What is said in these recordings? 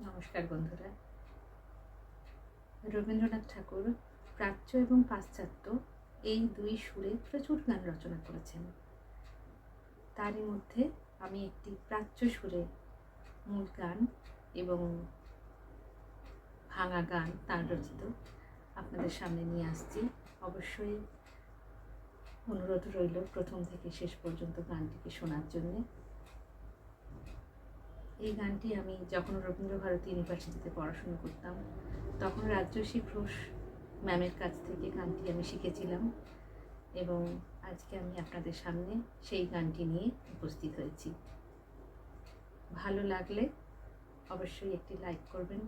নমস্কার বন্ধুরা। রবীন্দ্রনাথ ঠাকুর প্রাচ্য এবং পাশ্চাত্য এই দুই সুরে প্রচুর গান রচনা করেছেন। তারই মধ্যে আমি একটি প্রাচ্য সুরে মূল গান এবং ভাঙা গান তার রচিত আপনাদের সামনে নিয়ে আসছি। অবশ্যই অনুরোধ রইল প্রথম থেকে শেষ পর্যন্ত গানটিকে শোনার জন্যে। এই গানটি আমি যখন রবীন্দ্র ভারতী ইউনিভার্সিটিতে পড়াশোনা করতাম, তখন রাজ্যশ্রী ঘোষ ম্যামের কাছ থেকে গানটি আমি শিখেছিলাম এবং আজকে আমি আপনাদের সামনে সেই গানটি নিয়ে উপস্থিত হয়েছি। ভালো লাগলে অবশ্যই একটি লাইক করবেন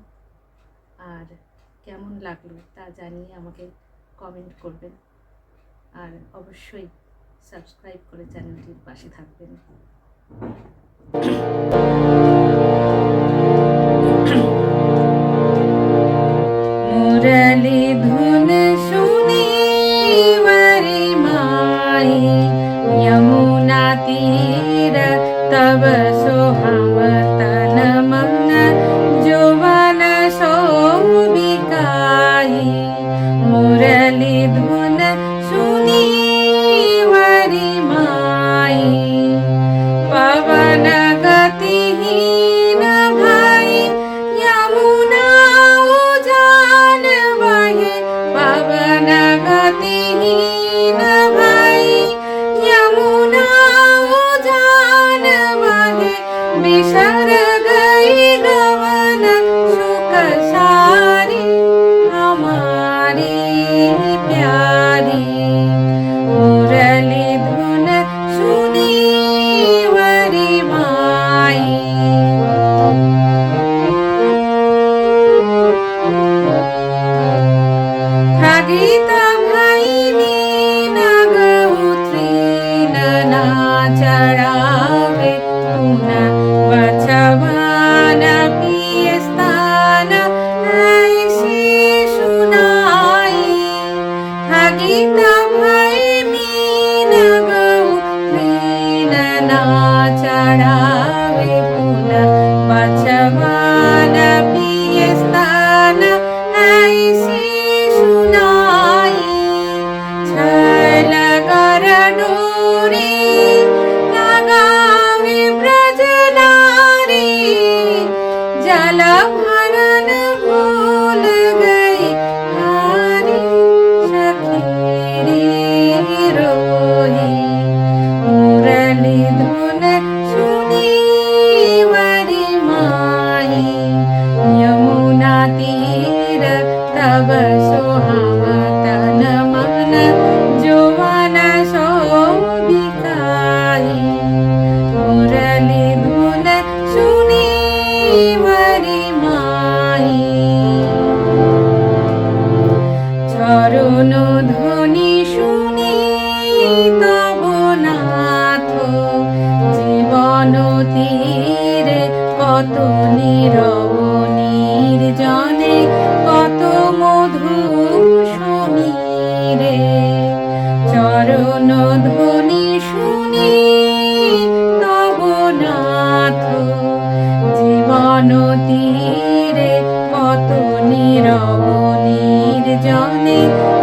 আর কেমন লাগল তা জানিয়ে আমাকে কমেন্ট করবেন আর অবশ্যই সাবস্ক্রাইব করে চ্যানেলটির পাশে থাকবেন। me.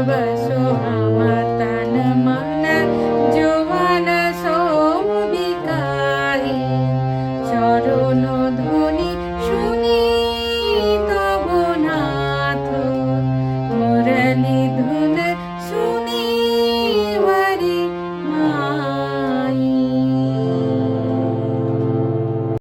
वर